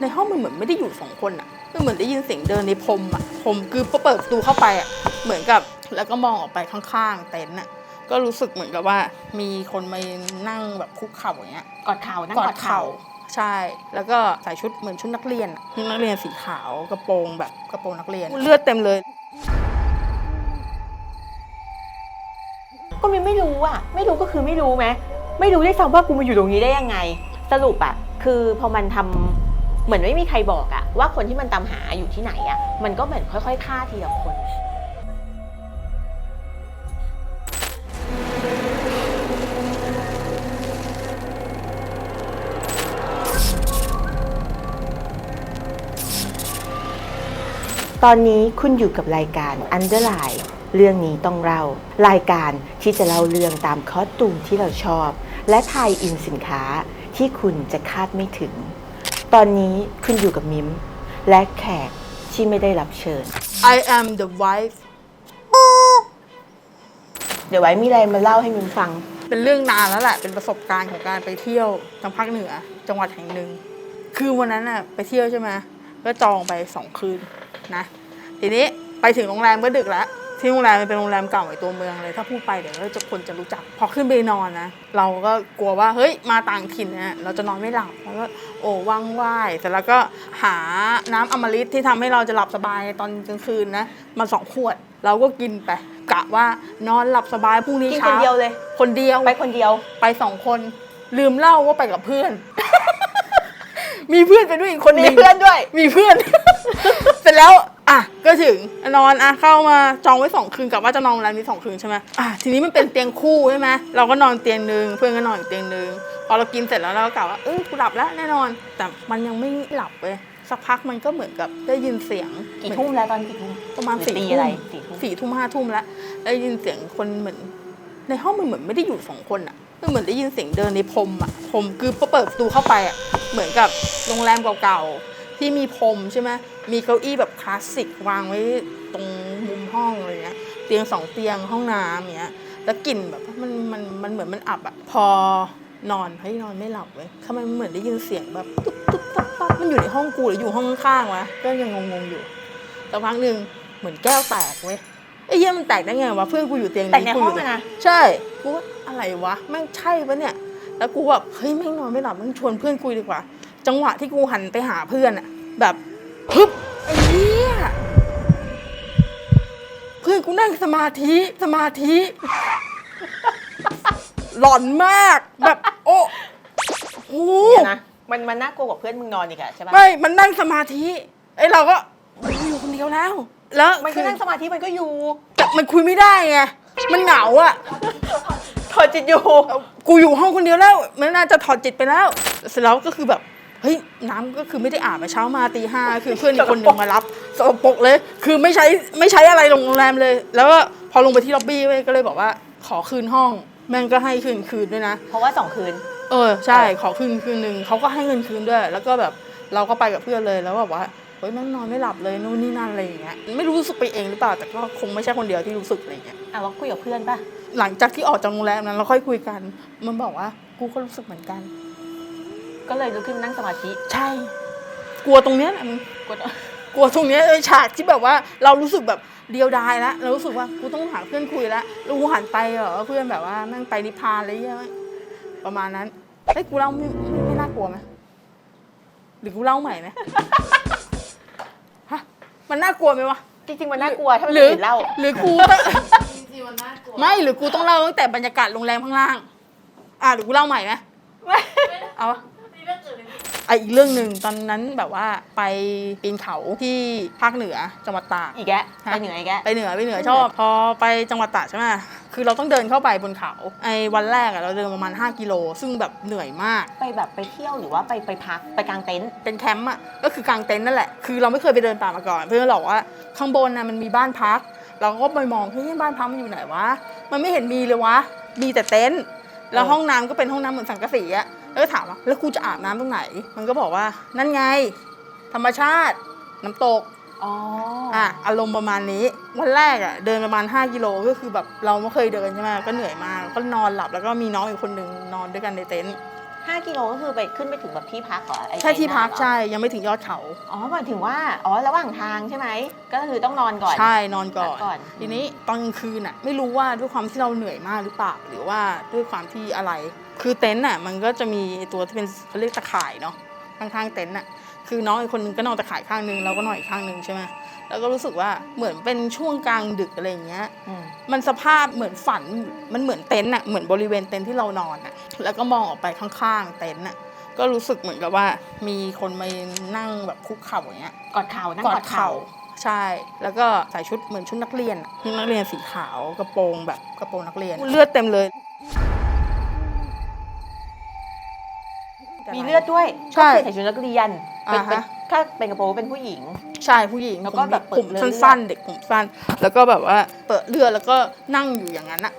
ในห้องมันเหมือนไม่ได้อยู่สองคนอะมันเหมือนได้ยินเสียงเดินในพรมอะพรมคือพอเปิดประตูเข้าไปอะเหมือนกับแล้วก็มองออกไปข้างๆเต็นท์อะก็รู้สึกเหมือนกับว่ามีคนมานั่งแบบคุกเข่าอย่างเงี้ยกอดเข่านั่งกกออดดเข่าเข่าใช่ แล้วก็ใส่ชุดเหมือนชุดนักเรียนอะชุดนักเรียนสีขาวกระโปรงแบบกระโปรงนักเรียนเลือดเต็มเลย ก็มินไม่รู้อะไม่รู้ก็คือไม่รู้ไหมไม่รู้ได้วยซ้ำว่ากูมาอยู่ตรงนี้ได้ยังไง สรุปอะคือพอมันทำ เหมือนไม่มีใครบอกอะว่าคนที่มันตามหาอยู่ที่ไหนอะมันก็เหมือนค่อยๆฆ่าทีละคน ตอนนี้คุณอยู่กับรายการ Underline เรื่องนี้ต้องเล่ารายการที่จะเล่าเรื่องตามคอสตูมที่เราชอบ และทายอินสินค้าที่คุณจะคาดไม่ถึง ตอนนี้คุณอยู่กับมิมและแขกที่ไม่ได้รับเชิญ I am the wife เดี๋ยวไว้มีอะไรมาเล่าให้มิมฟัง เป็นเรื่องนานแล้วแหละ เป็นประสบการณ์ของการไปเที่ยวทางภาคเหนือ จังหวัดแห่งหนึ่ง คือวันนั้นน่ะไปเที่ยวใช่ไหมก็จองไปสองคืนนะ ทีนี้ไปถึงโรงแรมก็ดึกแล้ว ที่โรงแรมมันเป็นโรงแรมเก่าในตัวเมืองเลย ถ้าพูดไปเดี๋ยวก็จะคนจะรู้จัก พอขึ้นไปนอนนะ เราก็กลัวว่าเฮ้ยมาต่างถิ่นเนี่ยเราจะนอนไม่หลับแล้วก็โอ้ว่างไหวเสร็จแล้วก็หาน้ำอมฤตที่ทำให้เราจะหลับสบายตอนกลางคืนนะมาสองขวดเราก็กินไปกะว่านอนหลับสบายพรุ่งนี้กินเช้าคนเดียวเลย คนเดียวไปคนเดียวไปสองคน ลืมเล่าว่าไปกับเพื่อน มีเพื่อนไปด้วยอีกคนหมีนึ่งเพื่อนด้วย มีเพื่อน เสร็จแล้ว อะก็ถึงนอนอะเข้ามาจองไว้สองคืนกับว่าจะนอนโรงแรมนี้สองคืนใช่ไหมอะทีนี้มันเป็นเตียงคู่ใช่ไหมเราก็นอนเตียงหนึ่งเพื่อนก็นอนอีกเตียงหนึ่งพอเรากินเสร็จแล้วเราก็กล่าวว่าเออกูหลับแล้วแน่นอน แต่มันยังไม่หลับเลยสักพักมันก็เหมือนกับได้ยินเสียงกี่ทุ่มแล้วตอนกี่ทุ่มประมาณหรือสี่ตีทุ่อะไรมสี่ทุ่มสี่ทุ่มห้าทุ่มแล้วได้ยินเสียงคนเหมือน ในห้องมันเหมือนไม่ได้อยู่สองคนอะมันเหมือนได้ยินเสียงเดินในพรมอะพรมคือพอเปิดประตูเข้าไปอะเหมือนกับโรงแรมเก่าๆ ที่มีพรมใช่ไหมมีเก้าอี้แบบคลาสสิกวางไว้ตรงมุมห้องอะไรเงี้ย เตียงสองเตียงห้องน้ำเงี้ย แล้วกลิ่นแบบมันมันมันเหมือนมันอับอะพอนอนเฮ้ยนอนไม่หลับเว้ยทำไมมันเหมือนได้ยินเสียงแบบตุ๊บตุ๊บตับตับมันอยู่ในห้องกูหรืออยู่ห้องข้างๆวะก็ยังงงๆอยู่แต่พักหนึ่งเหมือนแก้วแตกเว้ยไอ้เหี้ยมันแตกได้ไงวะเพื่อนกูอยู่เตียงแตกในกูห้ยู่องอะนะ ใช่กูว่าอะไรวะแม่งใช่ปะเนี่ย แล้วกูแบบเฮ้ยแม่งนอนไม่หลับแม่งชวนเพื่อนคุยดีกว่า จังหวะที่กูหันไปหาเพื่อนอะแบบฮึบไอ้เหี้ยเพื่อนกูนั่งสมาธิสมาธิ หลอนมากแบบโอ้โหเดี๋ยวนะมันมันน่ากลัวกว่าเพื่อนมึงนอนอีกอะใช่ปะไม่ มันนั่งสมาธิไอ้เราก็อยู่คนเดียวแล้ว แล้วมันก็คือนั่งสมาธิมันก็อยู่แต่มันคุยไม่ได้ไง มันเหงาอะถอดจิตอยู่ กูอยู่ห้องคนเดียวแล้ว มันน่าจะถอดจิตไปแล้ว เสร็จแล้วก็คือแบบ เฮ้ยน้ำก็คือไม่ได้อาบมาเช้ามาตีห้าคือเพื่อนอีกคนหนึ่งมารับสกปรกเลย คือไม่ใช้ไม่ใช้อะไรโรงแรมเลย แล้วก็พอลงไปที่ล็อบบี้เว้ยก็เลยบอกว่าขอคืนห้อง แม่งก็ให้คืนคืนด้วยนะ เพราะว่าสองคืน เออใช่ขอคืนคืนหนึ่งเขาก็ให้เงินคืนด้วย แล้วก็แบบเราก็ไปกับเพื่อนเลยแล้วแบบว่าเฮ้ยแม่งนอนไม่หลับเลยนู่นนี่นั่นอะไรอย่างเงี้ยไม่รู้สึกไปเองหรือเปล่าแต่ก็คงไม่ใช่คนเดียวที่รู้สึกอะไรอย่างเงี้ยอะว่าคุยกับเพื่อนปะหลังจากที่ออกจากโรงแรมนั้นเราค่อยคุยกัน มันบอกว่ากูก็รู้สึกเหมือนกัน ก็เลยลุกขึ้นนั่งสมาธิใช่ กลัวตรงเนี้ยแหละมึงกดกลัวตรงเนี้ยไอ้ฉากที่แบบว่าเรารู้สึกแบบเดียวดายแล้วเรารู้สึกว่ากูต้องหาเพื่อนคุยแล้วแล้วกูหันไปเหรอเพื่อนแบบว่าแม่งไปนิพพานอะไรเงี้ยประมาณนั้นเฮ้ยกูเล่าไม่ไม่ไม่น่ากลัวไหมหรือกูเล่าใหม่ไหม ฮะมันน่ากลัวไหมวะ จริงๆมันน่ากลัวถ้ามันหรืออื่นเล่าหรือกูต้องไม่หรือกูต้องเล่าตั้งแต่บรรยากาศโรงแรมข้างล่าง อะหรือกูเล่าใหม่ไหมเอาวะ อะอีกเรื่องหนึ่งตอนนั้นแบบว่าไปปีนเขาที่ภาคเหนือจังหวัดตาก อีกแกะไปเหนืออีกแกะ ไปเหนือไปเหนือชอบ พอไปจังหวัดตากใช่ไหมคือเราต้องเดินเข้าไปบนเขาไอ้วันแรกอะเราเดินประมาณ 5 กิโล ซึ่งแบบเหนื่อยมาก ไปแบบไปเที่ยวหรือว่าไปไปพักไปกางเต็นท์เป็นแคมป์อะก็คือกางเต็นท์นั่นแหละ คือเราไม่เคยไปเดินป่ามาก่อน เพื่อนบอกว่าข้างบนนะมันมีบ้านพัก เราก็ไปมองเฮ้ยบ้านพักมันอยู่ไหนวะ มันไม่เห็นมีเลยวะ มีแต่เต็นท์แล้วห้องน้ำก็เป็นห้องน้ำเหมือนสังกะสีอะ แล้วก็ถามว่าแล้วกูจะอาบน้ำตรงไหน มันก็บอกว่านั่นไง ธรรมชาติน้ำตก อ๋ออะอารมณ์ประมาณนี้วันแรกอะเดินประมาณ 5กิโลก็คือแบบเราไม่เคยเดินใช่ไหมก็เหนื่อยมากก็นอนหลับแล้วก็มีน้องอีกคนหนึ่งนอนด้วยกันในเต็นท์5กิโลก็คือไปขึ้นไปถึงแบบที่พักเหรอไอ้ใช่ที่พักเต็นท์น่ะเหรอใช่ยังไม่ถึงยอดเขา อ๋อหมายถึงว่าอ๋อระหว่างทางใช่ไหมก็คือต้องนอนก่อน ใช่นอนก่อพักก่อนนทีนี้ตอนกลางคืนน่ะไม่รู้ว่าด้วยความที่เราเหนื่อยมากหรือเปล่าหรือว่าด้วยความที่อะไร คือเต็นท์น่ะมันก็จะมีตัวที่เป็นเขาเรียกตะข่ายเนาะข้างๆเต็นท์น่ะคือน้องอีกคนนึงก็นอนตะข่ายข้างนึงเราก็นอนอีกข้างนึงใช่ไหมแล้วก็รู้สึกว่าเหมือนเป็นช่วงกลางดึกอะไรอย่างเงี้ยอืมมันสภาพเหมือนฝัน มันเหมือนเต็นท์อะเหมือนบริเวณเต็นท์ที่เรานอนอะแล้วก็มองออกไปข้างๆเต็นท์อะก็รู้สึกเหมือนกับว่า มีคนมานั่งแบบคุกเข่าอย่างเงี้ย กอดเข่านั่งกอดกอดเข่าเข่า ใช่ แล้วก็ใส่ชุดเหมือนชุดนักเรียนอะชุดนักเรียนสีขาวกระโปรงแบบกระโปรงนักเรียน เลือดเต็มเลย มีเลือดด้วยใช่ก็คือใส่ชุดนักเรียนเป็นอ่าฮะเป็นถ้าเป็นกระโปรงเป็นผู้หญิง ใช่ผู้หญิงแล้วก็แบบเปิผดมเลือด สั้นๆ เด็กผมสั้น แล้วก็แบบว่าเปิดเลือดแล้วก็นั่งอยู่อย่างนั้นอะ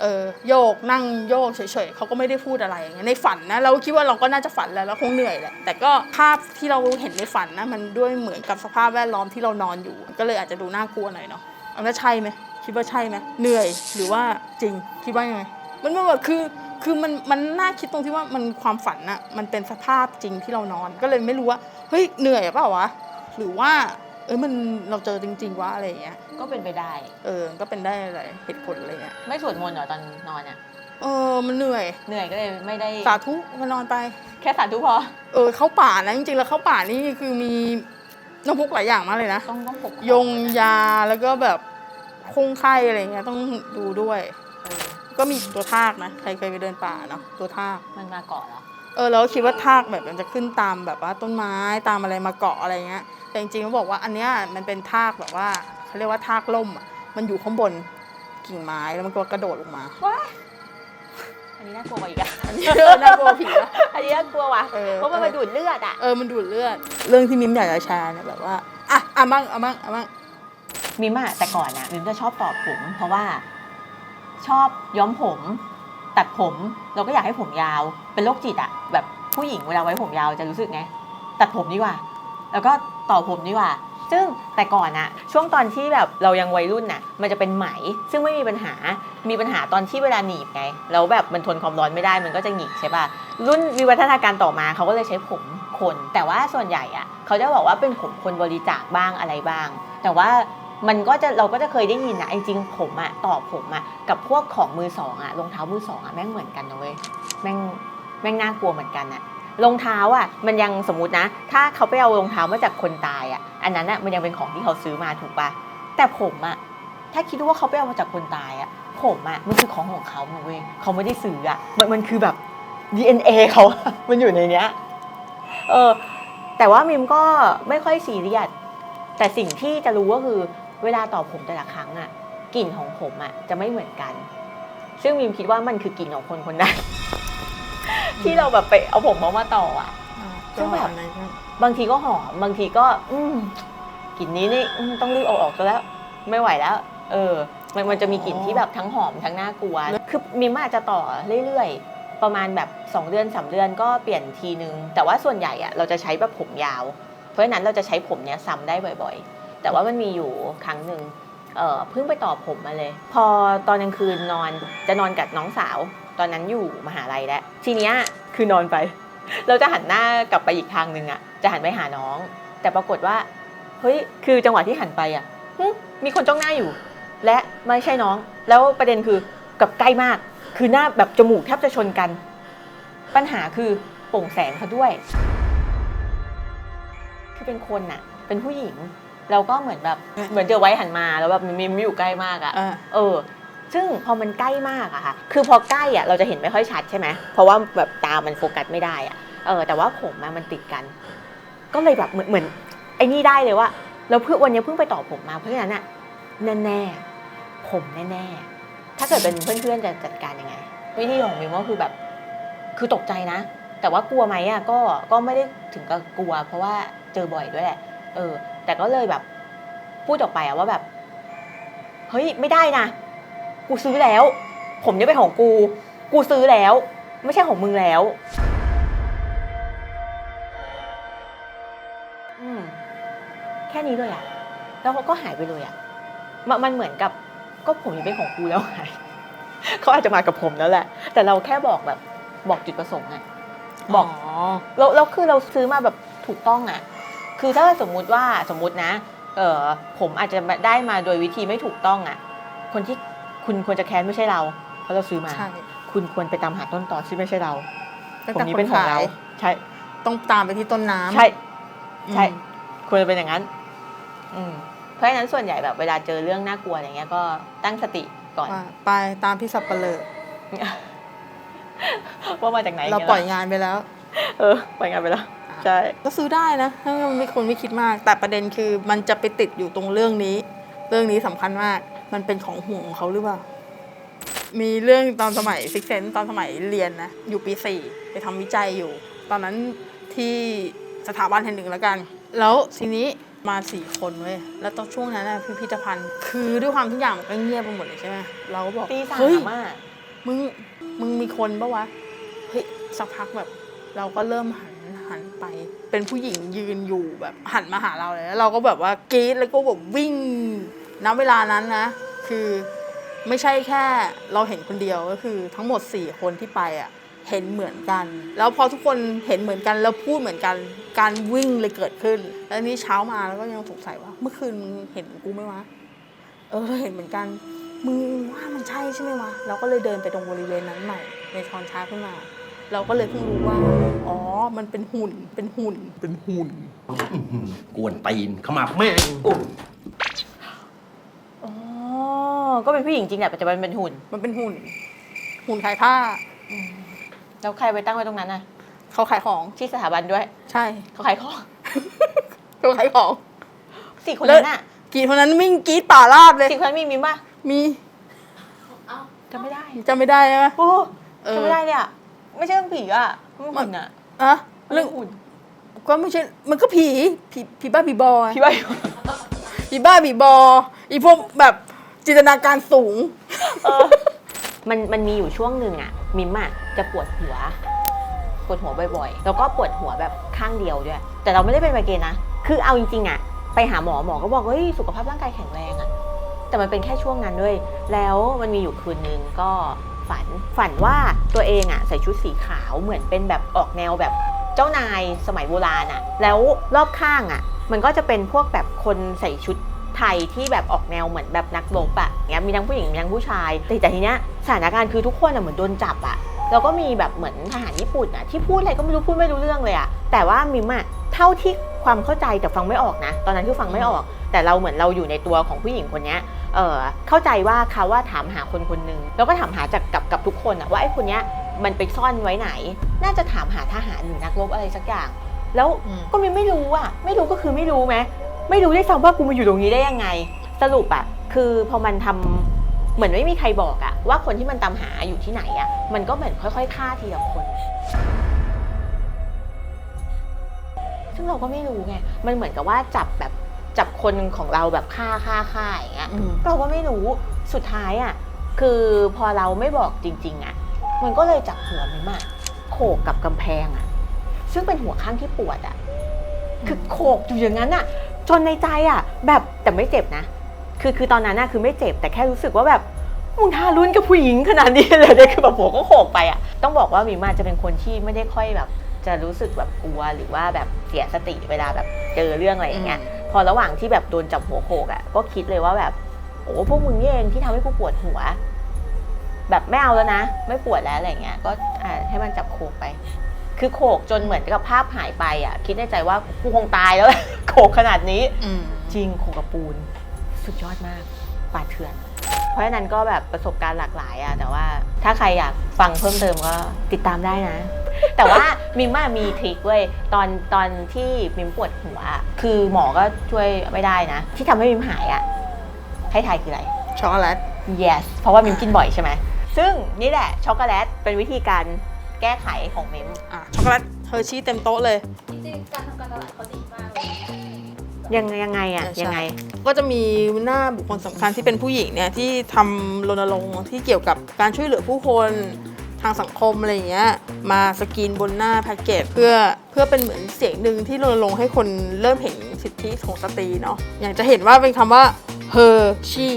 เออโยกนั่งโยกเฉยๆเขาก็ไม่ได้พูดอะไรอย่างเงี้ยในฝันนะเราคิดว่าเราก็น่าจะฝันแล้วแล้วคงเหนื่อยแหละแต่ก็ภาพที่เราเห็นในฝันนะมันด้วยเหมือนกับสภาพแวดล้อมที่เรานอนอยู่ ก็เลยอาจจะดูน่ากลัวหน่อยเนาะอันนั้นใช่ไหมคิดว่าใช่ไหมเหนื่อยหรือว่าจริงคิดว่ายังไงมันมันแบบคือ คือมันมันน่าคิดตรงที่ว่ามันความฝันอะมันเป็นสภาพจริงที่เรานอน ก็เลยไม่รู้ว่าเฮ้ยเหนื่อยเปล่าวะหรือว่าเอ้ยมันเราเจอจริง ๆวะอะไรอย่างเงี้ยก็เป็นไปได้ เออก็เป็นได้อะไรเหตุผลอะไรเงี้ยไม่สวดมนต์เหรอตอนนอนอะเออมันเหนื่อย เหนื่อยก็เลยไม่ได้สาธุมานอนไป แค่สาธุพอเออเข้าป่านะจริงๆแล้วเข้าป่านี่คือมีน้ำพุกหลายอย่างมากเลยนะต้องต้องปกยงยาแล้วก็แบบคงไข้อะไรเงี้ยต้องดูด้วยเออ ก็มีตัวทากนะใครเคยไปเดินป่าเนาะตัวทากมันมาเกาะเหรอเออเราก็คิดว่าทากแบบมันจะขึ้นตามแบบว่าต้นไม้ตามอะไรมาเกาะอะไรเงี้ย แต่จริงๆเขาบอกว่าอันเนี้ยมันเป็นทากแบบว่าเขาเรียกว่าทากล่มอะมันอยู่ข้างบนกิ่งไม้แล้วมันก็กระโดดลงมาว้าอันนี้น่ากลัวกว่าอีกอะอันนี้เออน่ากลัวผีนะอันนี้น่ากลัวว่ะเออเพราะมันมาดูดเลือดอะเออมันดูดเลือด เรื่องที่มิมอยากจะแชร์เนี่ยแบบว่าอะอะมั่งอะมั่งอะมั่งมิมอะแต่ก่อนอะมิมจะชอบตอบผมเพราะว่า ชอบย้อมผม ตัดผม เราก็อยากให้ผมยาว เป็นโรคจิตอะแบบผู้หญิงเวลาไว้ผมยาวจะรู้สึกไง ตัดผมดีกว่า แล้วก็ต่อผมดีกว่า ซึ่งแต่ก่อนอะช่วงตอนที่แบบเรายังวัยรุ่นน่ะ มันจะเป็นไหม ซึ่งไม่มีปัญหา มีปัญหาตอนที่เวลาหนีบไง แล้วแบบมันทนความร้อนไม่ได้ มันก็จะหงิกใช่ป่ะ รุ่นวิวัฒนาการต่อมาเขาก็เลยใช้ผมคน แต่ว่าส่วนใหญ่อะเขาจะบอกว่าเป็นผมคนบริจาคบ้างอะไรบ้าง แต่ว่า มันก็จะเราก็จะเคยได้ยินอะจริงๆผมอะต่อผมอะกับพวกของมือสองอะรองเท้ามือสองอะแม่งเหมือนกันนะเว้ยแม่งแม่งน่ากลัวเหมือนกันอะรองเท้าอะมันยังสมมตินะ ถ้าเขาไปเอารองเท้ามาจากคนตายอะอันนั้นอะมันยังเป็นของที่เขาซื้อมาถูกปะแต่ผมอะถ้าคิดดูว่าเขาไปเอามาจากคนตายอะผมอะมันคือของของเขาเว้ยเขาไม่ได้ซื้ออะมันมันคือแบบ DNA เขามันอยู่ในเนี้ยเออแต่ว่ามิมก็ไม่ค่อยซีเรียสแต่สิ่งที่จะรู้ก็คือ เวลาต่อผมแต่ละครั้งอะกลิ่นของผมอะจะไม่เหมือนกัน ซึ่งมิมคิดว่ามันคือกลิ่นของคนคนนั้น ที่เราแบบไปเอาผมเขามาต่ออะซึ่งแบบอะไรก็บางทีก็หอมบางทีก็ อืมกลิ่นนี้นี่อืมต้องรีบเอาออกซะแล้วไม่ไหวแล้ว เออ มันมันจะมีกลิ่นที่แบบทั้งหอมทั้งน่ากลัวคือมิมอาจจะต่อเรื่อยๆ ประมาณแบบ 2 เดือน3เดือนก็เปลี่ยนทีนึง แต่ว่าส่วนใหญ่อะเราจะใช้แบบผมยาว เพราะฉะนั้นเราจะใช้ผมเนี้ยซ้ำได้บ่อย ๆ แต่ว่ามันมีอยู่ครั้งหนึ่งเออเพิ่งไปต่อผมมาเลย พอตอนกลางคืนนอนจะนอนกับน้องสาว ตอนนั้นอยู่มหาลัยแล้วทีเนี้ยคือนอนไป เราจะหันหน้ากลับไปอีกทางหนึ่งอะจะหันไปหาน้อง แต่ปรากฏว่าเฮ้ยคือจังหวะที่หันไปอะหึมีคนจ้องหน้าอยู่ และไม่ใช่น้อง แล้วประเด็นคือกับใกล้มาก คือหน้าแบบจมูกแทบจะชนกัน ปัญหาคือโปร่งแสงเขาด้วย คือเป็นคนน่ะเป็นผู้หญิง แล้วก็เหมือนแบบเหมือนเจอไว้หันมาแล้วแบบมีมีอยู่ใกล้มากอะอะเออ ซึ่งพอมันใกล้มากอะค่ะ คือพอใกล้อะเราจะเห็นไม่ค่อยชัดใช่ไหมเพราะว่าแบบตามันโฟกัสไม่ได้อะเออ แต่ว่าผมอะมันติดกัน ก็เลยแบบเหมือนเหมือนไอ้นี่ได้เลยว่าเราเพิ่งวันนี้เพิ่งไปต่อผมมาเพราะฉะนั้นอะแน่ๆผมแน่ๆถ้าเกิดเป็นเพื่อนๆจะจัดการยังไง วิธีของมิวก็คือแบบคือตกใจนะ แต่ว่ากลัวไหมอะก็ก็ไม่ได้ถึงกับกลัว เพราะว่าเจอบ่อยด้วยแหละเออ แต่ก็เลยแบบพูดออกไปอะว่าแบบ เฮ้ยไม่ได้นะ กูซื้อแล้ว ผมเนี่ยเป็นของกู กูซื้อแล้ว ไม่ใช่ของมึงแล้วอืมแค่นี้เลยอะแล้วเขาก็หายไปเลยอะมันมันเหมือนกับ ก็ผมยังเป็นของกูแล้วไงเขาอาจจะมากับผมแล้วแหละ แต่เราแค่บอกแบบ บอกจุดประสงค์อะบอกอ๋อแล้วแล้วคือเราซื้อมาแบบถูกต้องอะ คือถ้าสมมุติว่าสมมุตินะเออผมอาจจะได้มาโดยวิธีไม่ถูกต้องอะคนที่คุณควรจะแค้นไม่ใช่เรา เพราะเราซื้อมา ใช่คุณควรไปตามหาต้นตอที่ไม่ใช่เราตั้งตรแต่งนี้คเป็นนของขาเรายใช่ ต้องตามไปที่ต้นน้ำ ใช่อืมใช่ควรจะเป็นอย่างนั้น อืมเพราะฉะนั้นส่วนใหญ่แบบเวลาเจอเรื่องน่ากลัวอะไรเงี้ยก็ตั้งสติก่อน ว่าไปตามพี่สับปะเลอว่ามาจากไหนเราปล่อยงานไปแล้ว เออปล่อยงานไปแล้ว ใช่ก็ซื้อได้นะถ้ามันไม่คนไม่คิดมาก แต่ประเด็นคือมันจะไปติดอยู่ตรงเรื่องนี้ เรื่องนี้สำคัญมาก มันเป็นของห่วงของเขาหรือเปล่า มีเรื่องตอนสมัยซิกเซนตอนสมัยเรียนนะ อยู่ปีสี่ไปทำวิจัยอยู่ ตอนนั้นที่สถาบันแห่งหนึ่งแล้วกัน แล้วทีนี้มาสี่คนเว้ย แล้วตอนช่วงนั้นนะพิพิธภัณฑ์ คือด้วยความทุกอย่างมันก็เงียบไปหมดเลยใช่ไหมเราก็บอกตีสาเฮ้ยมอะมึง มึงมีคนปะวะ เฮ้ย สักพักแบบ เราก็เริ่มหันหัน ไป เป็นผู้หญิงยืนอยู่แบบหันมาหาเราเลยแล้วเราก็แบบว่ากรี๊ดแล้วก็แบบวิ่งณเวลานั้นนะ คือไม่ใช่แค่เราเห็นคนเดียวก็คือทั้งหมดสี่คนที่ไปอะเห็นเหมือนกัน แล้วพอทุกคนเห็นเหมือนกันแล้วพูดเหมือนกัน การวิ่งเลยเกิดขึ้น แล้วนี่เช้ามาแล้วก็ยังสงสัยว่า เมื่อคืนมึงเห็นกูไหมวะ เออเห็นเหมือนกัน มึงว่ามันใช่ใช่ไหมวะ เราก็เลยเดินไปตรงบริเวณนั้นใหม่ ในตอนเช้าขึ้นมา เราก็เลยเพิ่งรู้ว่า อ๋อ มันเป็นหุ่น เป็นหุ่น เป็นหุ่นอื้อหือกวนตีนขมับแม่งโอ้อ๋อ ก็เป็นผู้หญิงจริงแหละปัจจุบันเป็นหุ่น มันเป็นหุ่น หุ่นขายผ้า แล้วใครไปตั้งไว้ตรงนั้นน่ะ เขาขายของ ที่สถาบันด้วย ใช่ เขาขายของ เขาขายของสี่คนนั้นน่ะกรีดคนนั้นวิ่งกรีดป่าราบเลยสี่คนนั้นมีมิมป่ะมีจำไม่ได้จำไม่ได้ใช่ไหมโอ้เออจำไม่ได้เลยอะ ไม่ใช่เรื่องผีอะมันหุ่นอะอะเรื่องมันหุ่น ก็ไม่ใช่มันก็ผีผีผีบ้าผีบอพี่ว่าผีบ้าผีบออีพวกแบบจินตนาการสูง มันมันมีอยู่ช่วงหนึ่งอะมิมอะจะปวดหัว ปวดหัวบ่อยๆ แล้วก็ปวดหัวแบบข้างเดียวด้วย แต่เราไม่ได้เป็นไมเกรนนะ คือเอาจริงๆอะไปหาหมอหมอก็บอกเฮ้ยสุขภาพร่างกายแข็งแรงอะแต่มันเป็นแค่ช่วงนั้นด้วย แล้วมันมีอยู่คืนนึงก็ ฝัน ฝันว่าตัวเองอะใส่ชุดสีขาวเหมือนเป็นแบบออกแนวแบบเจ้านายสมัยโบราณอะแล้วรอบข้างอะมันก็จะเป็นพวกแบบคนใส่ชุดไทยที่แบบออกแนวเหมือนแบบนักรบอะเงี้ยมีทั้งผู้หญิงมีทั้งผู้ชาย แต่แต่ทีเนี้ยสถานการณ์คือทุกคนอะเหมือนโดนจับอะแล้วก็มีแบบเหมือนทหารญี่ปุ่นอะที่พูดอะไรก็ไม่รู้พูดไม่รู้เรื่องเลยอะแต่ว่ามิมอะเท่าที่ ความเข้าใจแต่ฟังไม่ออกนะ ตอนนั้นคือฟังไม่ออก แต่เราเหมือนเราอยู่ในตัวของผู้หญิงคนเนี้ยเออเข้าใจว่าเขาว่าถามหาคนคนหนึ่งแล้วก็ถามหาจากกับกับทุกคนอะว่าไอ้คนเนี้ยมันไปซ่อนไว้ไหน น่าจะถามหาทหารหรือนักรบอะไรสักอย่าง แล้วอืมก็มินไม่รู้อะไม่รู้ก็คือไม่รู้ไหมไม่รู้ได้ซ้ำว่ากูมาอยู่ตรงนี้ได้ยังไง สรุปอะคือพอมันทำเหมือนไม่มีใครบอกอะว่าคนที่มันตามหาอยู่ที่ไหนอะมันก็เหมือนค่อยๆฆ่าทีละคน ซึ่งเราก็ไม่รู้ไง มันเหมือนกับว่าจับแบบจับคนของเราแบบฆ่าฆ่าฆ่าอย่างเงี้ย อืม เราก็ไม่รู้สุดท้ายอะ่ะ คือพอเราไม่บอกจริง ๆอะ่ะ มันก็เลยจับหัวมิมอะโขกกับกำแพงอะ่ะ ซึ่งเป็นหัวข้างที่ปวดอะ่ะ คือโขกอยู่อย่างนั้นอะ่ะ จนในใจอะ่ะ แบบแต่ไม่เจ็บนะ คือคือตอนนั้นน่ะคือไม่เจ็บแต่แค่รู้สึกว่าแบบมึงทารุณกับผู้หญิงขนาดนี้เลยเนี่ยคือแบบหัวก็โขกไปอะ ต้องบอกว่ามิมอาจจะเป็นคนที่ไม่ได้ค่อยแบบ จะรู้สึกแบบกลัวหรือว่าแบบเสียสติเวลาแบบเจอเรื่องอะไรอย่างเงี้ย พอระหว่างที่แบบโดนจับหัวโขกอะ่ะ ก็คิดเลยว่าแบบ โอ้พวกมึงนี่เองที่ทำให้กูปวดหัว แบบไม่เอาแล้วนะ ไม่ปวดแล้วอะไรเงี้ย ก็อ่าให้มันจับโขกไป คือโขกจนเหมือนกับภาพหายไปอะ คิดในใจว่ากูคงตายแล้วแหละโขกขนาดนี้อืมจริงโขกกับปูน สุดยอดมากป่าเถื่อนเพราะฉะนั้นก็แบบประสบการณ์หลากหลายอะแต่ว่าถ้าใครอยากฟังเพิ่มเติมก็ติดตามได้นะ แต่ว่ามิมอะมีทริคเว้ยตอนตอนที่มิมปวดหัวอะคือหมอก็ช่วยไม่ได้นะ ที่ทำให้มิมหายอะให้ทายคืออะไร ช็อกโกแลต yes เพราะว่ามิมกินบ่อยใช่ไหมซึ่งนี่แหละช็อกโกแลตเป็นวิธีการแก้ไขของมิมอะช็อกโกแลตเฮอร์ชี่เต็มโต๊ะเลย จริงๆการทำการตลาดเขาดีมากเลยยังยังไงอะใช่ ยังไง ก็จะมีหน้าบุคคลสำคัญที่เป็นผู้หญิงเนี่ยที่ทำรณรงค์ที่เกี่ยวกับการช่วยเหลือผู้คน ทางสังคมอะไรอย่างเงี้ยมาสกรีนบนหน้าแพ็กเกจเพื่อเพื่อเป็นเหมือนเสียงหนึ่งที่รณรงค์ให้คนเริ่มเห็นสิทธิของสตรีเนาะอย่างจะเห็นว่าเป็นคำว่า her she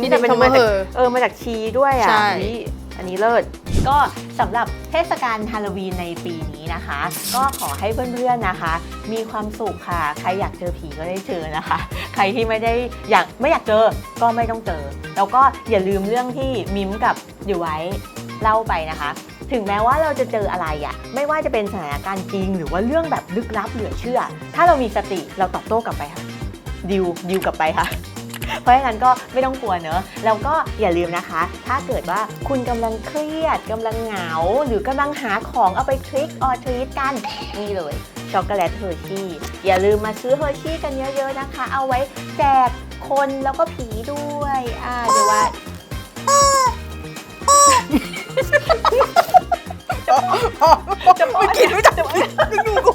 ที่แต่เป็นคำว่ามาจาก her เออมาจากชีด้วยอะใช่อุ๊ยอันนี้เลิศก็สำหรับเทศกาลฮาโลวีนในปีนี้นะคะ ก็ขอให้เพื่อนๆนะคะ มีความสุขค่ะ ใครอยากเจอผีก็ได้เจอนะคะ ใครที่ไม่ได้อยากไม่อยากเจอก็ไม่ต้องเจอ แล้วก็อย่าลืมเรื่องที่มิมกับเดี๋ยวไว้ เล่าไปนะคะ ถึงแม้ว่าเราจะเจออะไรอะไม่ว่าจะเป็นสถานการณ์จริง หรือว่าเรื่องแบบลึกลับเหลือเชื่อ ถ้าเรามีสติเราตอบโต้กลับไปค่ะดิวดิวกลับไปค่ะเพราะฉะนั้นก็ไม่ต้องกลัวเนอะแล้วก็อย่าลืมนะคะ ถ้าเกิดว่าคุณกำลังเครียดกำลังเหงา หรือกำลังหาของเอาไปทริคออทรีตกันนี่เลยช็อกโกแลตเฮอร์ชี่อย่าลืมมาซื้อเฮอร์ชี่กันเยอะๆนะคะ เอาไว้แจกคนแล้วก็ผีด้วยอ่าเดี๋ยวว่า จะไม่กินไม่จับจะไม่ดูกู